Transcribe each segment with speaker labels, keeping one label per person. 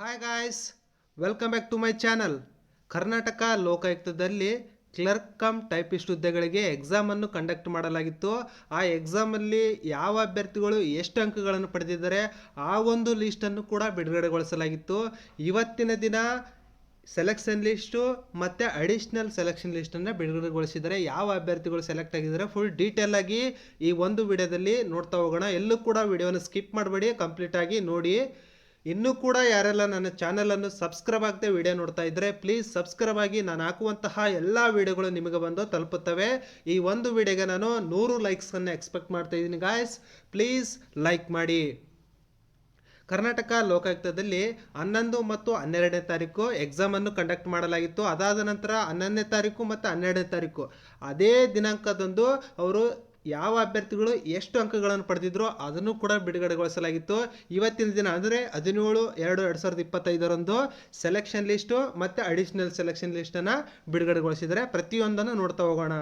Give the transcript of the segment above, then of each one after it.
Speaker 1: Hi guys welcome back to my channel Karnataka ಲೋಕಾಯುಕ್ತದಲ್ಲಿ clerk cum typist ಹುದ್ದೆಗಳಿಗೆ ಎಕ್ಸಾಮನ್ನು conduct ಮಾಡಲಾಗಿತ್ತು. ಆ ಎಕ್ಸಾಮಲ್ಲಿ ಯಾವ ಅಭ್ಯರ್ಥಿಗಳು ಎಷ್ಟು ಅಂಕಗಳನ್ನು ಪಡೆದಿದ್ದಾರೆ ಆ ಒಂದು ಲೀಸ್ಟನ್ನು ಕೂಡ ಬಿಡುಗಡೆಗೊಳಿಸಲಾಗಿತ್ತು. ಇವತ್ತಿನ ದಿನ ಸೆಲೆಕ್ಷನ್ ಲಿಸ್ಟು ಮತ್ತು ಅಡಿಷ್ನಲ್ ಸೆಲೆಕ್ಷನ್ ಲಿಸ್ಟನ್ನು ಬಿಡುಗಡೆಗೊಳಿಸಿದರೆ ಯಾವ ಅಭ್ಯರ್ಥಿಗಳು ಸೆಲೆಕ್ಟ್ ಆಗಿದ್ದಾರೆ ಫುಲ್ ಡೀಟೇಲ್ ಆಗಿ ಈ ಒಂದು ವಿಡಿಯೋದಲ್ಲಿ ನೋಡ್ತಾ ಹೋಗೋಣ. ಎಲ್ಲೂ ಕೂಡ ವಿಡಿಯೋನ ಸ್ಕಿಪ್ ಮಾಡಬೇಡಿ ಕಂಪ್ಲೀಟಾಗಿ ನೋಡಿ. ಇನ್ನೂ ಕೂಡ ಯಾರೆಲ್ಲ ನನ್ನ ಚಾನಲನ್ನು ಸಬ್ಸ್ಕ್ರೈಬ್ ಆಗದೆ ವಿಡಿಯೋ ನೋಡ್ತಾ ಇದ್ದರೆ ಪ್ಲೀಸ್ ಸಬ್ಸ್ಕ್ರೈಬ್ ಆಗಿ ನಾನು ಹಾಕುವಂತಹ ಎಲ್ಲ ವಿಡಿಯೋಗಳು ನಿಮಗೆ ಬಂದು ತಲುಪುತ್ತವೆ. ಈ ಒಂದು ವಿಡಿಯೋಗೆ ನಾನು ನೂರು ಲೈಕ್ಸನ್ನು ಎಕ್ಸ್ಪೆಕ್ಟ್ ಮಾಡ್ತಾ ಇದ್ದೀನಿ ಗಾಯ್ಸ್ ಪ್ಲೀಸ್ ಲೈಕ್ ಮಾಡಿ. ಕರ್ನಾಟಕ ಲೋಕಾಯುಕ್ತದಲ್ಲಿ ಹನ್ನೊಂದು ಮತ್ತು ಹನ್ನೆರಡನೇ ತಾರೀಕು ಎಕ್ಸಾಮನ್ನು ಕಂಡಕ್ಟ್ ಮಾಡಲಾಗಿತ್ತು. ಅದಾದ ನಂತರ ಹನ್ನೊಂದನೇ ತಾರೀಕು ಮತ್ತು ಹನ್ನೆರಡನೇ ತಾರೀಕು. ಅದೇ ದಿನಾಂಕದಂದು ಅವರು ಯಾವ ಅಭ್ಯರ್ಥಿಗಳು ಎಷ್ಟು ಅಂಕಗಳನ್ನು ಪಡೆದಿದ್ರು ಅದನ್ನು ಕೂಡ ಬಿಡುಗಡೆಗೊಳಿಸಲಾಗಿತ್ತು. ಇವತ್ತಿನ ದಿನ ಅಂದರೆ ಹದಿನೇಳು, ಎರಡು ಎರಡು ಸಾವಿರದ ಇಪ್ಪತ್ತೈದರಂದು ಸೆಲೆಕ್ಷನ್ ಲಿಸ್ಟು ಮತ್ತು ಅಡಿಷನಲ್ ಸೆಲೆಕ್ಷನ್ ಲಿಸ್ಟನ್ನು ಬಿಡುಗಡೆಗೊಳಿಸಿದರೆ ಪ್ರತಿಯೊಂದನ್ನು ನೋಡ್ತಾ ಹೋಗೋಣ.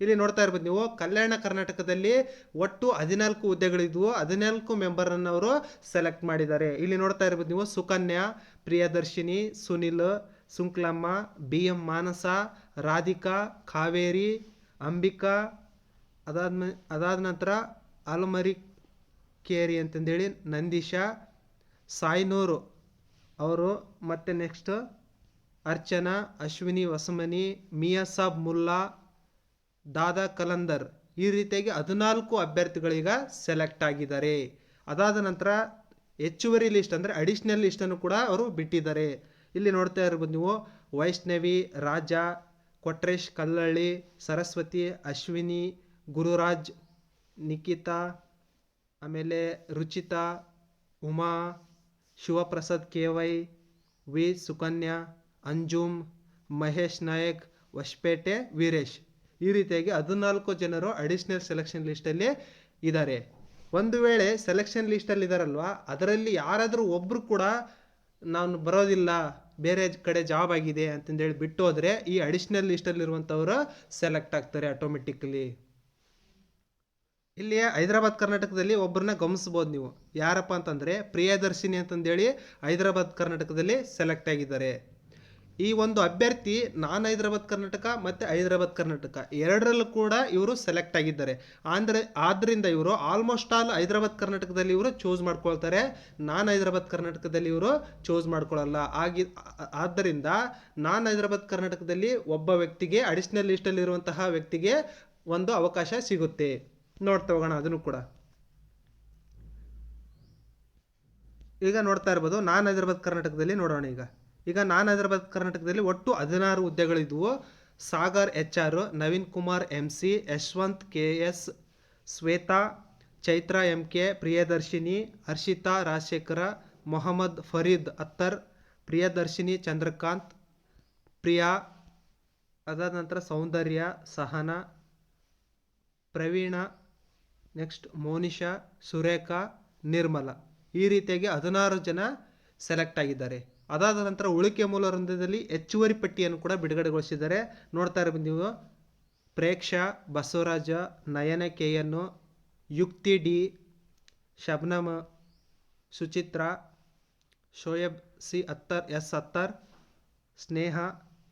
Speaker 1: ಇಲ್ಲಿ ನೋಡ್ತಾ ಇರ್ಬೋದು ನೀವು, ಕಲ್ಯಾಣ ಕರ್ನಾಟಕದಲ್ಲಿ ಒಟ್ಟು ಹದಿನಾಲ್ಕು ಹುದ್ದೆಗಳಿದ್ವು, ಹದಿನಾಲ್ಕು ಮೆಂಬರನ್ನು ಅವರು ಸೆಲೆಕ್ಟ್ ಮಾಡಿದ್ದಾರೆ. ಇಲ್ಲಿ ನೋಡ್ತಾ ಇರ್ಬೋದು ನೀವು, ಸುಕನ್ಯಾ, ಪ್ರಿಯದರ್ಶಿನಿ, ಸುನಿಲ್, ಸುಂಕ್ಲಮ್ಮ ಬಿ ಎಂ ಮಾನಸ, ರಾಧಿಕಾ, ಕಾವೇರಿ, ಅಂಬಿಕಾ ಅದಾದ್ಮೇ, ಅದಾದ ನಂತರ ಆಲಮರಿ ಕೇರಿ ಅಂತಂದೇಳಿ ನಂದೀಶ, ಸಾಯ್ನೂರು, ಅವರು ಮತ್ತು ನೆಕ್ಸ್ಟ್ ಅರ್ಚನಾ, ಅಶ್ವಿನಿ, ವಸಮನಿ ಮಿಯಾಸಾಬ್ ಮುಲ್ಲಾ, ದಾದಾ ಕಲಂದರ್ ಈ ರೀತಿಯಾಗಿ ಹದಿನಾಲ್ಕು ಅಭ್ಯರ್ಥಿಗಳೀಗ ಸೆಲೆಕ್ಟ್ ಆಗಿದ್ದಾರೆ. ಅದಾದ ನಂತರ ಹೆಚ್ಚುವರಿ ಲಿಸ್ಟ್ ಅಂದರೆ ಅಡಿಷ್ನಲ್ ಲಿಸ್ಟನ್ನು ಕೂಡ ಅವರು ಬಿಟ್ಟಿದ್ದಾರೆ. ಇಲ್ಲಿ ನೋಡ್ತಾ ಇರ್ಬೋದು ನೀವು ವೈಷ್ಣವಿ, ರಾಜ, ಕೊಟ್ರೇಶ್, ಕಲ್ಲಳ್ಳಿ, ಸರಸ್ವತಿ, ಅಶ್ವಿನಿ ಗುರುರಾಜ್ ನಿಖಿತಾ ಆಮೇಲೆ Ruchita, Uma, Shivaprasad K Y, V Sukanya, Anjum, Mahesh Nayak Hosapete Veeresh. ಈ ರೀತಿಯಾಗಿ ಹದಿನಾಲ್ಕು ಜನರು ಅಡಿಷ್ನಲ್ ಸೆಲೆಕ್ಷನ್ ಲಿಸ್ಟಲ್ಲಿ ಇದ್ದಾರೆ ಒಂದು ವೇಳೆ ಸೆಲೆಕ್ಷನ್ ಲಿಸ್ಟಲ್ಲಿ ಇದ್ದಾರಲ್ವಾ ಅದರಲ್ಲಿ ಯಾರಾದರೂ ಒಬ್ಬರು ಕೂಡ ನಾನು ಬರೋದಿಲ್ಲ, ಬೇರೆ ಕಡೆ ಜಾಬ್ ಆಗಿದೆ ಅಂತಂದೇಳಿ ಬಿಟ್ಟು ಹೋದರೆ ಈ ಅಡಿಷ್ನಲ್ ಲಿಸ್ಟಲ್ಲಿರುವಂಥವರು ಸೆಲೆಕ್ಟ್ ಆಗ್ತಾರೆ ಆಟೋಮೆಟಿಕಲಿ ಇಲ್ಲಿ ಹೈದರಾಬಾದ್ ಕರ್ನಾಟಕದಲ್ಲಿ ಒಬ್ಬರನ್ನ ಗಮನಿಸ್ಬೋದು ನೀವು. ಯಾರಪ್ಪ ಅಂತಂದರೆ ಪ್ರಿಯದರ್ಶಿನಿ ಅಂತಂದೇಳಿ ಹೈದರಾಬಾದ್ ಕರ್ನಾಟಕದಲ್ಲಿ ಸೆಲೆಕ್ಟ್ ಆಗಿದ್ದಾರೆ. ಈ ಒಂದು ಅಭ್ಯರ್ಥಿ ನಾನ್ ಹೈದರಾಬಾದ್ ಕರ್ನಾಟಕ ಮತ್ತು ಹೈದರಾಬಾದ್ ಕರ್ನಾಟಕ, ಎರಡರಲ್ಲೂ ಕೂಡ ಇವರು ಸೆಲೆಕ್ಟ್ ಆಗಿದ್ದಾರೆ. ಅಂದರೆ ಆದ್ದರಿಂದ ಇವರು ಆಲ್ಮೋಸ್ಟ್ ಆಲ್ ಹೈದರಾಬಾದ್ ಕರ್ನಾಟಕದಲ್ಲಿ ಇವರು ಚೂಸ್ ಮಾಡ್ಕೊಳ್ತಾರೆ. ನಾನ್ ಹೈದರಾಬಾದ್ ಕರ್ನಾಟಕದಲ್ಲಿ ಇವರು ಚೂಸ್ ಮಾಡ್ಕೊಳ್ಳಲ್ಲ ಆಗಿ, ಆದ್ದರಿಂದ ನಾನ್ ಹೈದರಾಬಾದ್ ಕರ್ನಾಟಕದಲ್ಲಿ ಒಬ್ಬ ವ್ಯಕ್ತಿಗೆ ಅಡಿಷ್ನಲ್ ಲಿಸ್ಟಲ್ಲಿರುವಂತಹ ವ್ಯಕ್ತಿಗೆ ಒಂದು ಅವಕಾಶ ಸಿಗುತ್ತೆ. ನೋಡ್ತಾ ಹೋಗೋಣ ಅದನ್ನು ಕೂಡ. ಈಗ ನೋಡ್ತಾ ಇರ್ಬೋದು, ನಾನ್ ಹೈದರಾಬಾದ್ ಕರ್ನಾಟಕದಲ್ಲಿ ನೋಡೋಣ ಈಗ. ಈಗ ನಾನ್ ಹೈದರಾಬಾದ್ ಕರ್ನಾಟಕದಲ್ಲಿ ಒಟ್ಟು ಹದಿನಾರು ಹುದ್ದೆಗಳಿದ್ವು. Sagar, H R, Naveen Kumar, M C, Yashwant, K S, Shweta, Chaitra, M K, Priyadarshini, Harshita, Rajashekhara, Mohammed Farid Attar, Priyadarshini, Chandrakant, Priya, ಅದಾದ ನಂತರ ಸೌಂದರ್ಯ, ಸಹನ, ಪ್ರವೀಣ ನೆಕ್ಸ್ಟ್ ಮೋನಿಶಾ ಸುರೇಖಾ ನಿರ್ಮಲ ಈ ರೀತಿಯಾಗಿ ಹದಿನಾರು ಜನ ಸೆಲೆಕ್ಟ್ ಆಗಿದ್ದಾರೆ. ಅದಾದ ನಂತರ ಉಳಿಕೆ ಮೂಲ ವೃಂದದಲ್ಲಿ ಹೆಚ್ಚುವರಿ ಪಟ್ಟಿಯನ್ನು ಕೂಡ ಬಿಡುಗಡೆಗೊಳಿಸಿದ್ದಾರೆ. ನೋಡ್ತಾ ಇರಬಹುದು ನೀವು. Preksha, Basavaraja, Nayana K Yukti D, Shabnam, Suchitra, Shoaib C Attar, S Attar, Sneha,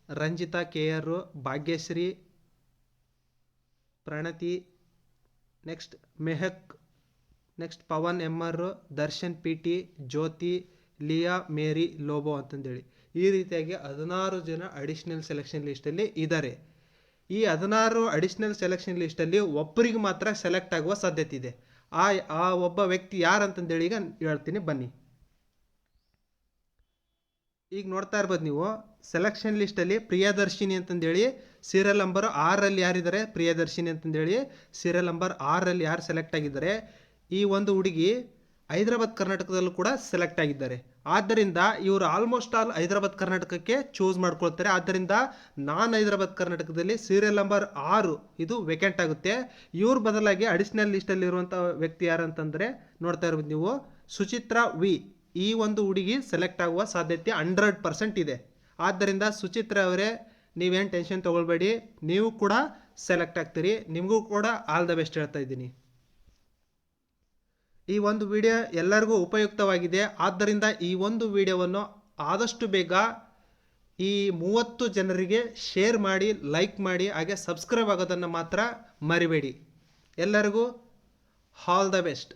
Speaker 1: Ranjitha K R Bhagyashree, Pranati next Mehak next Pavan M R Darshan P T Jyoti Lia Mary Lobo ಅಂತಂದೇಳಿ. ಈ ರೀತಿಯಾಗಿ ಹದಿನಾರು ಜನ additional selection ಲಿಸ್ಟಲ್ಲಿ ಇದ್ದಾರೆ ಈ ಹದಿನಾರು additional selection ಲಿಸ್ಟಲ್ಲಿ ಒಬ್ಬರಿಗೆ ಮಾತ್ರ ಸೆಲೆಕ್ಟ್ ಆಗುವ ಸಾಧ್ಯತೆ ಇದೆ. ಆ ಆ ಒಬ್ಬ ವ್ಯಕ್ತಿ ಯಾರಂತಂದೇಳಿ ಈಗ ಹೇಳ್ತೀನಿ, ಬನ್ನಿ. ಈಗ ನೋಡ್ತಾ ಇರ್ಬೋದು ನೀವು ಸೆಲೆಕ್ಷನ್ ಲಿಸ್ಟಲ್ಲಿ ಪ್ರಿಯದರ್ಶಿನಿ ಅಂತಂದೇಳಿ ಸೀರಿಯಲ್ ನಂಬರ್ ಆರಲ್ಲಿ ಯಾರಿದ್ದಾರೆ? ಪ್ರಿಯದರ್ಶಿನಿ ಅಂತಂದೇಳಿ ಸೀರಿಯಲ್ ನಂಬರ್ ಆರಲ್ಲಿ ಯಾರು ಸೆಲೆಕ್ಟ್ ಆಗಿದ್ದಾರೆ? ಈ ಒಂದು ಹುಡುಗಿ ಹೈದರಾಬಾದ್ ಕರ್ನಾಟಕದಲ್ಲೂ ಕೂಡ ಸೆಲೆಕ್ಟ್ ಆಗಿದ್ದಾರೆ. ಆದ್ದರಿಂದ ಇವರು ಆಲ್ಮೋಸ್ಟ್ ಆಲ್ ಹೈದರಾಬಾದ್ ಕರ್ನಾಟಕಕ್ಕೆ ಚೂಸ್ ಮಾಡ್ಕೊಳ್ತಾರೆ. ಆದ್ದರಿಂದ ನಾನ್ ಹೈದರಾಬಾದ್ ಕರ್ನಾಟಕದಲ್ಲಿ ಸೀರಿಯಲ್ ನಂಬರ್ ಆರು ಇದು ವೇಕೆಂಟ್ ಆಗುತ್ತೆ. ಇವ್ರ ಬದಲಾಗಿ ಅಡಿಷನಲ್ ಲಿಸ್ಟಲ್ಲಿರುವಂಥ ವ್ಯಕ್ತಿ ಯಾರು ಅಂತಂದರೆ ನೋಡ್ತಾ ಇರ್ಬೋದು ನೀವು. ಸುಚಿತ್ರಾ ವಿ ಈ ಒಂದು ಹುಡುಗಿ ಸೆಲೆಕ್ಟ್ ಆಗುವ ಸಾಧ್ಯತೆ ಹಂಡ್ರೆಡ್ ಪರ್ಸೆಂಟ್ ಇದೆ. ಆದ್ದರಿಂದ ಸುಚಿತ್ರ ಅವರೇ ನೀವೇನು ಟೆನ್ಷನ್ ತೊಗೊಳ್ಬೇಡಿ, ನೀವು ಕೂಡ ಸೆಲೆಕ್ಟ್ ಆಗ್ತೀರಿ. ನಿಮಗೂ ಕೂಡ ಆಲ್ ದ ಬೆಸ್ಟ್ ಹೇಳ್ತಾ ಇದ್ದೀನಿ. ಈ ಒಂದು ವಿಡಿಯೋ ಎಲ್ಲರಿಗೂ ಉಪಯುಕ್ತವಾಗಿದೆ. ಆದ್ದರಿಂದ ಈ ಒಂದು ವಿಡಿಯೋವನ್ನು ಆದಷ್ಟು ಬೇಗ ಈ ಮೂವತ್ತು ಜನರಿಗೆ ಶೇರ್ ಮಾಡಿ ಲೈಕ್ ಮಾಡಿ, ಹಾಗೆ ಸಬ್ಸ್ಕ್ರೈಬ್ ಆಗೋದನ್ನು ಮಾತ್ರ ಮರಿಬೇಡಿ. ಎಲ್ಲರಿಗೂ ಆಲ್ ದ ಬೆಸ್ಟ್